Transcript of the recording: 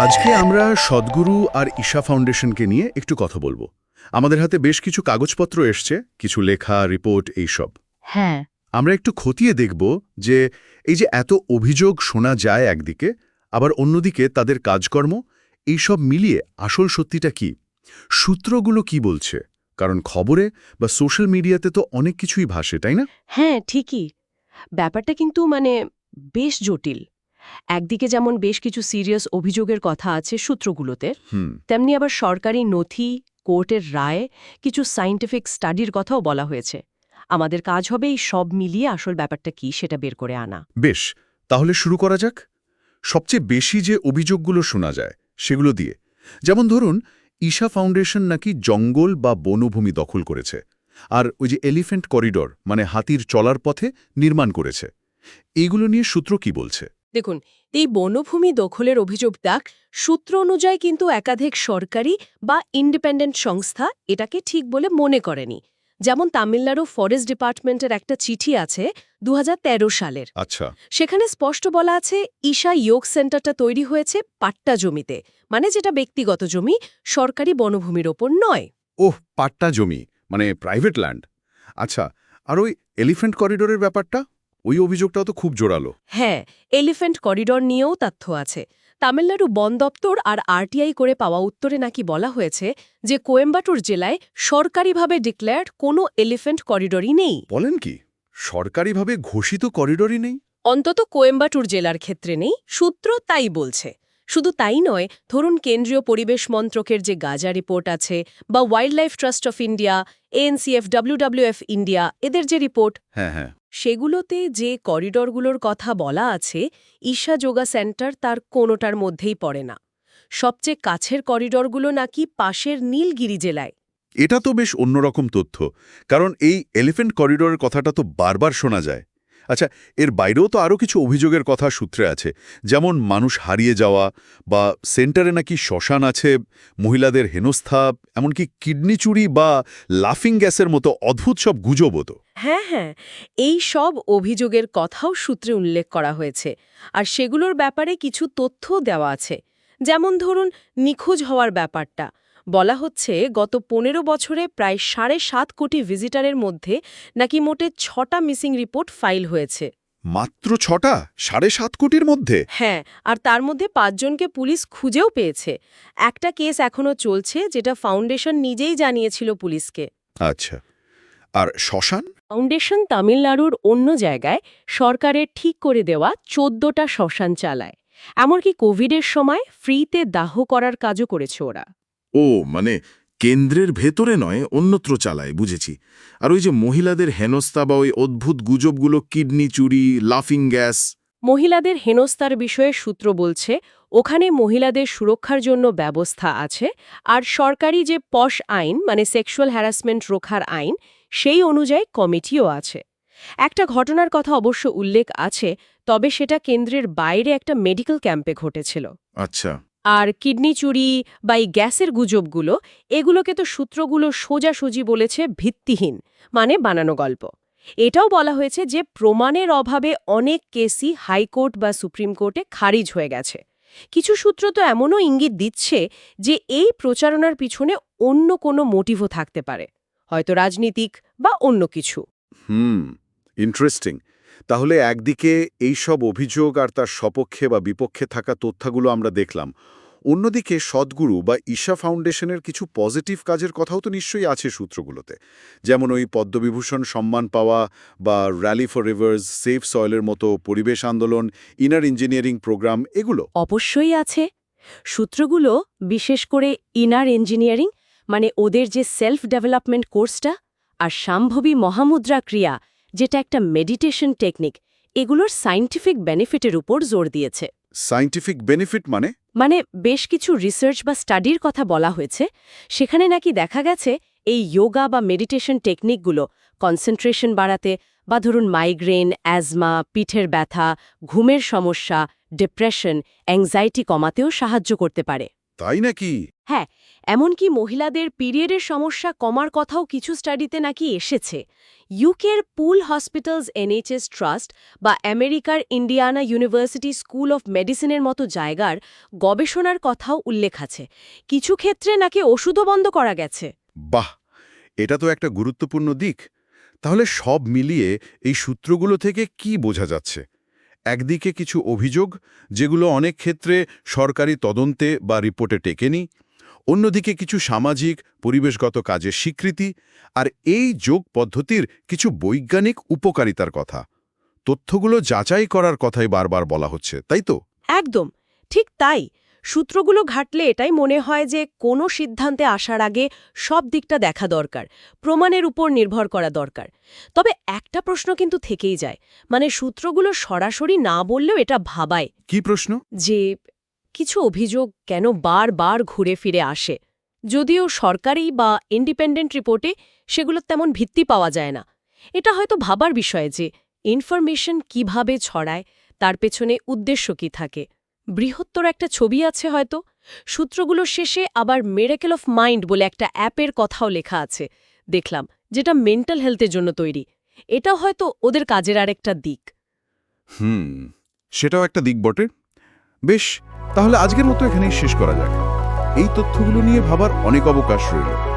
আজকে আমরা সদ্গুরু আর ঈশা ফাউন্ডেশনকে নিয়ে একটু কথা বলব। আমাদের হাতে বেশ কিছু কাগজপত্র এসছে কিছু লেখা রিপোর্ট এইসব। হ্যাঁ। আমরা একটু খতিয়ে দেখব যে এই যে এত অভিযোগ শোনা যায় একদিকে আবার অন্যদিকে তাদের কাজকর্ম এইসব মিলিয়ে আসল সত্যিটা কি? সূত্রগুলো কি বলছে? কারণ খবরে বা সোশ্যাল মিডিয়াতে তো অনেক কিছুই ভাসে তাই না? হ্যাঁ ঠিকই। ব্যাপারটা কিন্তু মানে বেশ জটিল। একদিকে যেমন বেশ কিছু সিরিয়াস অভিযোগের কথা আছে সূত্রগুলোতে তেমনি আবার সরকারি নথি কোর্টের রায় কিছু সায়েন্টিফিক স্টাডির কথাও বলা হয়েছে। আমাদের কাজ হবে এই সব মিলিয়ে আসল ব্যাপারটা কি সেটা বের করে আনা। বেশ তাহলে শুরু করা যাক। সবচেয়ে বেশি যে অভিযোগগুলো শোনা যায় সেগুলো দিয়ে। যেমন ধরুন ঈশা ফাউন্ডেশন নাকি জঙ্গল বা বনভূমি দখল করেছে আর ওই যে এলিফ্যান্ট করিডর মানে হাতির চলার পথে নির্মাণ করেছে। এইগুলো নিয়ে সূত্র কি বলছে? দেখুন এই বনভূমি দখলের অভিযোগ দাগ সূত্র অনুযায়ী কিন্তু একাধিক সরকারি বা ইন্ডিপেন্ডেন্ট সংস্থা এটাকে ঠিক বলে মনে করেনি। যেমন তামিলনাড়ু ফরেস্ট ডিপার্টমেন্টের একটা চিঠি আছে দুহাজার তেরো সালের। আচ্ছা। সেখানে স্পষ্ট বলা আছে ঈশা যোগ সেন্টারটা তৈরি হয়েছে পাট্টা জমিতে। মানে যেটা ব্যক্তিগত জমি সরকারি বনভূমির ওপর নয়। ওহ পাট্টা জমি মানে প্রাইভেট ল্যান্ড আচ্ছা আর ওই এলিফ্যান্ট করিডোরের ব্যাপারটা? ওই অভিযোগটাও তো খুব জোরালো। হ্যাঁ এলিফ্যান্ট করিডর নিয়েও তথ্য আছে। তামিলনাড়ু বন দপ্তর আর আরটিআই করে পাওয়া উত্তরে নাকি বলা হয়েছে যে কোয়েম্বাটুর জেলায় সরকারিভাবে ডিক্লেয়ার্ড কোনো এলিফ্যান্ট করিডরই নেই। বলেন কি? সরকারিভাবে ঘোষিত করিডরই নেই? অন্তত কোয়েম্বাটুর জেলার ক্ষেত্রে নেই সূত্র তাই বলছে। শুধু তাই নয় ধরুন কেন্দ্রীয় পরিবেশ মন্ত্রকের যে গাজা রিপোর্ট আছে বা wild life trust of India ANCF WWF India এদের যে রিপোর্ট। হ্যাঁ হ্যাঁ। সেগুলোতে যে করিডরগুলোর কথা বলা আছে, ঈশা যোগা সেন্টার তার কোনোটার মধ্যেই পড়ে না। সবচেয়ে কাছের করিডরগুলো নাকি পাশের নীলগিরি জেলায়। এটা তো বেশ অন্যরকম তথ্য, কারণ এই এলিফেন্ট করিডোরের কথাটা তো বারবার শোনা যায়। আচ্ছা এর বাইরেও তো আরও কিছু অভিযোগের কথা সূত্রে আছে। যেমন মানুষ হারিয়ে যাওয়া বা সেন্টারে নাকি শ্মশান আছে, মহিলাদের হেনস্থা, এমনকি কিডনি চুরি বা লাফিং গ্যাসের মতো অদ্ভুত সব গুজবও তো। হ্যাঁ হ্যাঁ এই সব অভিযোগের কথাও সূত্রে উল্লেখ করা হয়েছে। আর সেগুলোর ব্যাপারে কিছু তথ্য দেওয়া আছে। যেমন ধরুন, নিখোঁজ হওয়ার ব্যাপারটা। বলা হচ্ছে গত পনেরো বছরে প্রায় সাড়ে সাত কোটি ভিজিটারের মধ্যে নাকি মোটে ছটা মিসিং রিপোর্ট ফাইল হয়েছে। মাত্র ছটা? সাড়ে সাত কোটির মধ্যে? হ্যাঁ আর তার মধ্যে পাঁচজনকে পুলিশ খুঁজেও পেয়েছে। একটা কেস এখনও চলছে যেটা ফাউন্ডেশন নিজেই জানিয়েছিল পুলিশকে। আচ্ছা। আর শ্মশান? ফাউন্ডেশন তামিলনাড়ুর অন্য জায়গায় সরকারের ঠিক করে দেওয়া চোদ্দটা শ্মশান চালায়। এমনকি কোভিডের সময় ফ্রিতে দাহ করার কাজও করেছে ওরা। ও মানে কেন্দ্রের ভেতরে নয় অন্যত্র চালায় বুঝেছি। আর ওই যে মহিলাদের হেনস্তা বা ওই অদ্ভুত গুজবগুলো কিডনি চুরি লাফিং গ্যাস। মহিলাদের হেনস্তার বিষয়ে সূত্র বলছে ওখানে মহিলাদের সুরক্ষার জন্য ব্যবস্থা আছে আর সরকারি যে পশ আইন মানে সেক্সুয়াল হ্যারাসমেন্ট রোখার আইন সেই অনুযায়ী কমিটিও আছে। একটা ঘটনার কথা অবশ্য উল্লেখ আছে তবে সেটা কেন্দ্রের বাইরে একটা মেডিকেল ক্যাম্পে ঘটেছিল। আচ্ছা। আর কিডনি চুরি বা এই গ্যাসের গুজবগুলো, এগুলোকে তো সূত্রগুলো সোজাসুজি বলেছে ভিত্তিহীন মানে বানানো গল্প। এটাও বলা হয়েছে যে প্রমাণের অভাবে অনেক কেসই হাইকোর্ট বা সুপ্রিম কোর্টে খারিজ হয়ে গেছে। কিছু সূত্র তো এমনও ইঙ্গিত দিচ্ছে যে এই প্রচারণার পিছনে অন্য কোনো মোটিভও থাকতে পারে, হয়তো রাজনীতিক বা অন্য কিছু। হুম ইন্টারেস্টিং তাহলে একদিকে এই সব অভিযোগ আর তার সপক্ষে বা বিপক্ষে থাকা তথ্যগুলো আমরা দেখলাম। অন্যদিকে সদ্গুরু বা ঈশা ফাউন্ডেশনের কিছু পজিটিভ কাজের কথাও তো নিশ্চয়ই আছে সূত্রগুলোতে। যেমন ওই পদ্মবিভূষণ সম্মান পাওয়া বা র্যালি ফর রিভার্স সেফ সয়েলের মতো পরিবেশ আন্দোলন ইনার ইঞ্জিনিয়ারিং প্রোগ্রাম এগুলো। অবশ্যই আছে। সূত্রগুলো বিশেষ করে ইনার ইঞ্জিনিয়ারিং মানে ওদের যে সেলফ ডেভেলপমেন্ট কোর্সটা আর সাম্ভবী মহামুদ্রা ক্রিয়া যেটা একটা মেডিটেশন টেকনিক এগুলোর সায়েন্টিফিক বেনিফিটের উপর জোর দিয়েছে। সায়েন্টিফিক বেনিফিট মানে? মানে বেশ কিছু রিসার্চ বা স্টাডির কথা বলা হয়েছে সেখানে নাকি দেখা গেছে এই যোগা বা মেডিটেশন টেকনিকগুলো কনসেন্ট্রেশন বাড়াতে বা ধরুন মাইগ্রেন অ্যাজমা পিঠের ব্যথা ঘুমের সমস্যা ডিপ্রেশন অ্যাংজাইটি কমাতেও সাহায্য করতে পারে। তাই নাকি? হ্যাঁ এমনকি মহিলাদের পিরিয়ডের সমস্যা কমার কথাও কিছু স্টাডিতে নাকি এসেছে। ইউকের পুল হসপিটালস এনএইচএস ট্রাস্ট বা আমেরিকার ইন্ডিয়ানা ইউনিভার্সিটি স্কুল অফ মেডিসিনের মতো জায়গার গবেষণার কথাও উল্লেখ আছে। কিছু ক্ষেত্রে নাকি ওষুধও বন্ধ করা গেছে। বাহ! এটা তো একটা গুরুত্বপূর্ণ দিক। তাহলে সব মিলিয়ে এই সূত্রগুলো থেকে কি বোঝা যাচ্ছে? একদিকে কিছু অভিযোগ, যেগুলো অনেক ক্ষেত্রে সরকারি তদন্তে বা রিপোর্টে টেকেনি, অন্যদিকে কিছু সামাজিক, পরিবেশগত কাজের স্বীকৃতি, আর এই যোগ পদ্ধতির কিছু বৈজ্ঞানিক উপকারিতার কথা। তথ্যগুলো যাচাই করার কথাই বারবার বলা হচ্ছে, তাই তো? একদম, ঠিক তাই। সূত্রগুলো ঘাটলে এটাই মনে হয় যে কোনো সিদ্ধান্তে আসার আগে সব দিকটা দেখা দরকার প্রমাণের উপর নির্ভর করা দরকার। তবে একটা প্রশ্ন কিন্তু থেকেই যায় মানে সূত্রগুলো সরাসরি না বললেও এটা ভাবায়। কি প্রশ্ন? যে কিছু অভিযোগ কেন বারবার ঘুরে ফিরে আসে যদিও সরকারি বা ইন্ডিপেন্ডেন্ট রিপোর্টে সেগুলোর তেমন ভিত্তি পাওয়া যায় না। এটা হয়তো ভাবার বিষয় যে ইনফরমেশন কীভাবে ছড়ায় তার পেছনে উদ্দেশ্য কি থাকে। বৃহত্তর একটা ছবি আছে হয়তো। সূত্রগুলোর শেষে আবার মেরেকেল অফ মাইন্ড বলে একটা অ্যাপের কথাও লেখা আছে। দেখলাম, যেটা মেন্টাল হেলথের জন্য তৈরি। এটাও হয়তো ওদের কাজের আরেকটা দিক। হুম, সেটাও একটা দিক বটে। বেশ, তাহলে আজকের মতো এখানেই শেষ করা যাক। এই তথ্যগুলো নিয়ে ভাবার অনেক অবকাশ রইল।